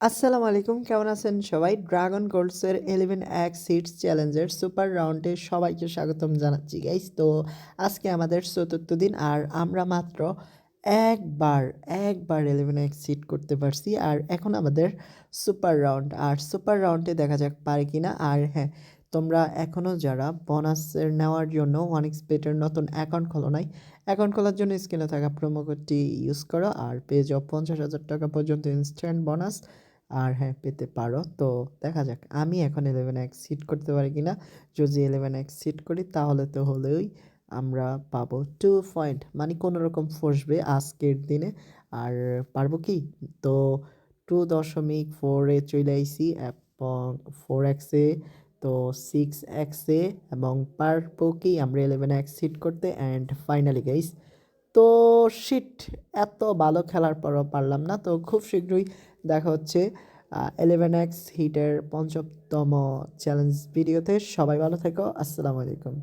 আসসালামু আলাইকুম, কেমন আছেন সবাই? ড্রাগন গোল্ডসের ইলেভেন এক্স সিটস চ্যালেঞ্জের সুপার রাউন্ডে সবাইকে স্বাগতম জানাচ্ছি গাইস তো আজকে আমাদের চতুর্থ দিন আর আমরা মাত্র একবার একবার ইলেভেন এক্স সিট করতে পারছি আর এখন আমাদের সুপার রাউন্ড আর সুপার রাউন্ডে দেখা যাক পারে কি না আর হ্যাঁ তোমরা এখনও যারা বোনাসের নেওয়ার জন্য ওয়ানিক্স পেটের নতুন অ্যাকাউন্ট খোলো নাই অ্যাকাউন্ট খোলার জন্য স্ক্রিনে থাকা প্রোমো কোডটি ইউজ করো। আর পেজ অফ পঞ্চাশ হাজার টাকা পর্যন্ত ইনস্ট্যান্ট বোনাস আর হ্যাঁ পেতে পারো। তো দেখা যাক, আমি এখন ইলেভেন এক্স সিট করতে পারি কি না যদি ইলেভেন এক্স সিট করি, তাহলে তো হলেই আমরা পাবো টু পয়েন্ট মানে কোনো রকম ফসবে আজকের দিনে। আর পারব কি? তো টু দশমিক ফোরে চলে আইসি এবং ফোর এক্সে তো সিক্স এক্সে এবং পারব কি? আমরা ইলেভেন এক্স সিট করতে অ্যান্ড ফাইনালি গাইস তো শিট এত ভালো খেলার পরও পারলাম না। তো খুব শীঘ্রই দেখা হচ্ছে এলেভেন এক্স হিটের পঞ্চমতম চ্যালেঞ্জ ভিডিওতে সবাই ভালো থেকো, আসসালামু আলাইকুম।